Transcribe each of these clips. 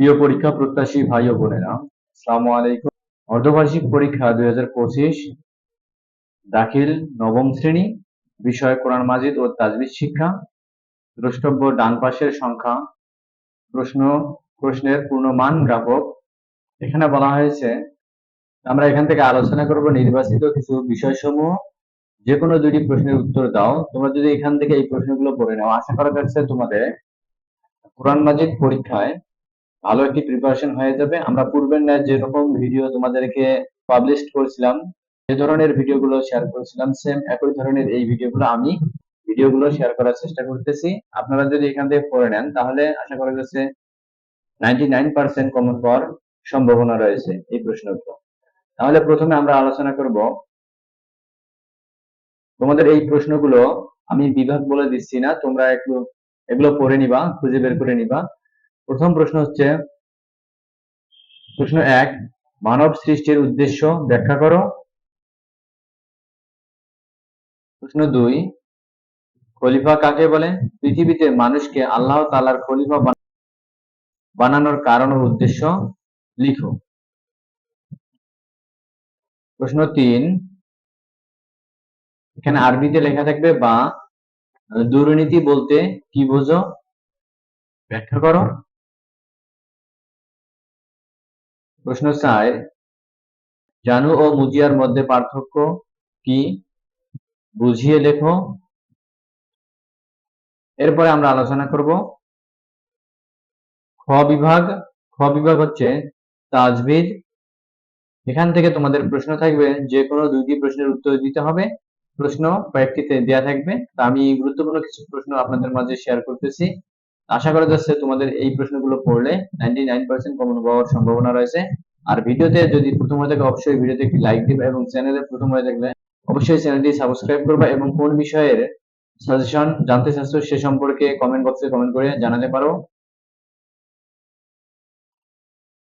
প্রিয় পরীক্ষা প্রত্যাশী ভাই ও বোনেরা আসসালামু আলাইকুম। অর্ধবার্ষিক পরীক্ষা দুই হাজার পঁচিশ দাখিল নবম শ্রেণি বিষয় কোরআন মাজিদ ও তাজবিজ শিক্ষা দ্রষ্টব্য ডান পাশের সংখ্যা প্রশ্ন প্রশ্নের পূর্ণমান গ্রাপক এখানে বলা হয়েছে আমরা এখান থেকে আলোচনা করব নির্বাচিত কিছু বিষয়সমূহ। যে কোনো দুটি প্রশ্নের উত্তর দাও। তোমরা যদি এখান থেকে এই প্রশ্নগুলো পড়ে নাও আশা করা যাচ্ছে তোমাদের কোরআন মাজিদ পরীক্ষায় ভালো একটি প্রিপারেশন হয়ে যাবে। আমরা পূর্বের ন্যায় যেরকম ভিডিও তোমাদেরকে পাবলিশ করেছিলাম যে ধরনের ভিডিওগুলো শেয়ার করেছিলাম সেম একই ধরনের এই ভিডিওগুলো আমি ভিডিওগুলো শেয়ার করার চেষ্টা করতেছি। আপনারা যদি এখান থেকে পড়ে নেন, তাহলে আশা করা যাচ্ছে নাইনটি নাইন পার্সেন্ট কমন পাওয়ার সম্ভাবনা রয়েছে এই প্রশ্নগুলো তাহলে প্রথমে আমরা আলোচনা করব, তোমাদের এই প্রশ্নগুলো আমি বিভাগ বলে দিচ্ছি না, তোমরা একটু এগুলো পড়ে নিবা, খুঁজে বের করে নিবা। প্রথম প্রশ্ন হচ্ছে, প্রশ্ন এক, মানব সৃষ্টির উদ্দেশ্য ব্যাখ্যা করো। প্রশ্ন দুই, খলিফা কাকে বলে? পৃথিবীতে মানুষকে আল্লাহ তাআলার খলিফা বানা- বানানোর কারণ উদ্দেশ্য লিখো। প্রশ্ন তিন, এখানে আরবিতে লেখা থাকবে, বা দুর্নীতি বলতে কি বোঝো? ব্যাখ্যা করো। প্রশ্ন চার জানু ও মুজিয়ার মধ্যে পার্থক্য কি? বুঝিয়ে লেখো। এরপরে আমরা আলোচনা করব। খ বিভাগ খ বিভাগ হচ্ছে তাজবিদ এখান থেকে তোমাদের প্রশ্ন থাকবে যে কোনো দুইটি প্রশ্নের উত্তর দিতে হবে। প্রশ্ন কয়েকটিতে দেয়া থাকবে। আমি গুরুত্বপূর্ণ কিছু প্রশ্ন আপনাদের মাঝে শেয়ার করতেছি। আশা করা যাচ্ছে তোমাদের এই প্রশ্নগুলো পড়লে নাইনটি নাইন পার্সেন্ট কমন পাওয়ার সম্ভাবনা রয়েছে। আর ভিডিওতে যদি প্রথম হয়ে থাকে, অবশ্যই ভিডিওতে একটি লাইক দিবে এবং চ্যানেলে প্রথম হয়ে থাকলে অবশ্যই চ্যানেলটি সাবস্ক্রাইব করবে এবং কোন বিষয়ের সাজেশন জানতে চাচ্ছ সে সম্পর্কে কমেন্ট বক্সে কমেন্ট করে জানাতে পারো।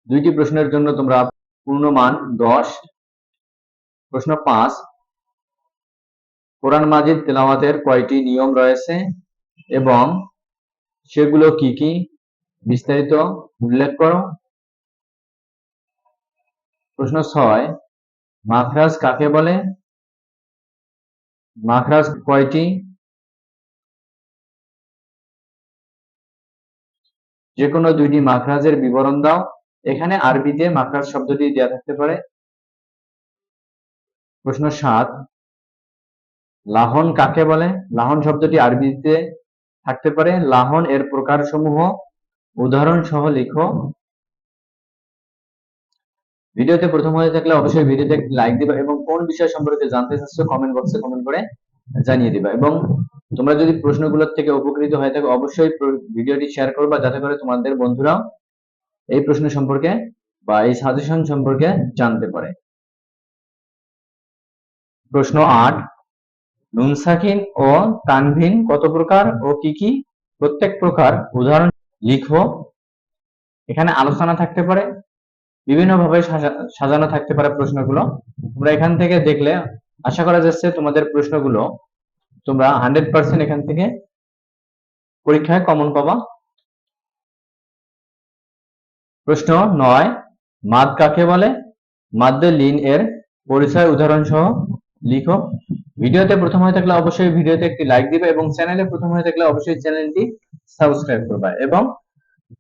দুইটি প্রশ্নের জন্য তোমরা পূর্ণমান দশ, প্রশ্ন পাঁচ, কোরআন মাজিদ তেলাওয়াতের কয়টি নিয়ম রয়েছে এবং সেগুলো কি কি? বিস্তারিত উল্লেখ করো। প্রশ্ন ছয়, মাখরাজ কাকে বলে? মাখরাজ কয়টি? যে কোনো দুইটি মাখরাজের বিবরণ দাও। এখানে আরবিতে মাখরাজ শব্দটি দেওয়া থাকতে পারে। প্রশ্ন সাত, লাহন কাকে বলে? লাহন শব্দটি আরবিতে থাকতে পারে। লাহন এর প্রকার সমূহ উদাহরণ সহ লিখো। ভিডিওতে প্রথম হয়ে থাকলে অবশ্যই ভিডিওতে লাইক দিবা এবং কোন বিষয় সম্পর্কে জানতে চাচ্ছ কমেন্ট বক্সে কমেন্ট করে জানিয়ে দিবা এবং তোমরা যদি প্রশ্নগুলোর থেকে উপকৃত হয়ে থাকো, অবশ্যই ভিডিওটি শেয়ার করবা যাতে করে তোমাদের বন্ধুরাও এই প্রশ্ন সম্পর্কে বা এই সাজেশন সম্পর্কে জানতে পারে। প্রশ্ন আট নুন ও তানভিন কত প্রকার ও কি কি? প্রত্যেক প্রকার। উদাহরণ লিখো এখানে আলোচনা থাকতে পারে বিভিন্ন ভাবে সাজা- সাজানো থাকতে পারে প্রশ্নগুলো। তোমরা এখান থেকে দেখলে, আশা করা যাচ্ছে তোমাদের প্রশ্নগুলো তোমরা হান্ড্রেড পার্সেন্ট এখান থেকে পরীক্ষায় কমন পাবা। প্রশ্ন নয়, মাদ কাকে বলে? মাদ্দে লিন এর পরিচয় উদাহরণ সহ লিখো। ভিডিওতে প্রথম হয়ে থাকলে অবশ্যই ভিডিওতে একটি লাইক দিবে এবং চ্যানেলে প্রথম হয়ে থাকলে অবশ্যই চ্যানেলটি সাবস্ক্রাইব করবা এবং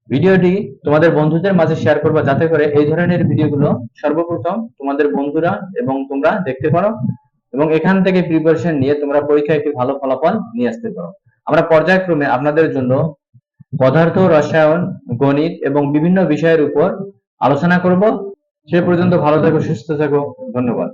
ভিডিওটি তোমাদের বন্ধুদের মাঝে শেয়ার করবা যাতে করে এই ধরনের ভিডিওগুলো সর্বপ্রথম তোমাদের বন্ধুরা এবং তোমরা দেখতে পারো এবং এখান থেকে প্রিপারেশন নিয়ে তোমরা পরীক্ষায় একটি ভালো ফলাফল নিয়ে আসতে পারো। আমরা পর্যায়ক্রমে আপনাদের জন্য পদার্থ, রসায়ন, গণিত এবং বিভিন্ন বিষয়ের উপর আলোচনা করব। সে পর্যন্ত ভালো থাকো, সুস্থ থাকো। ধন্যবাদ।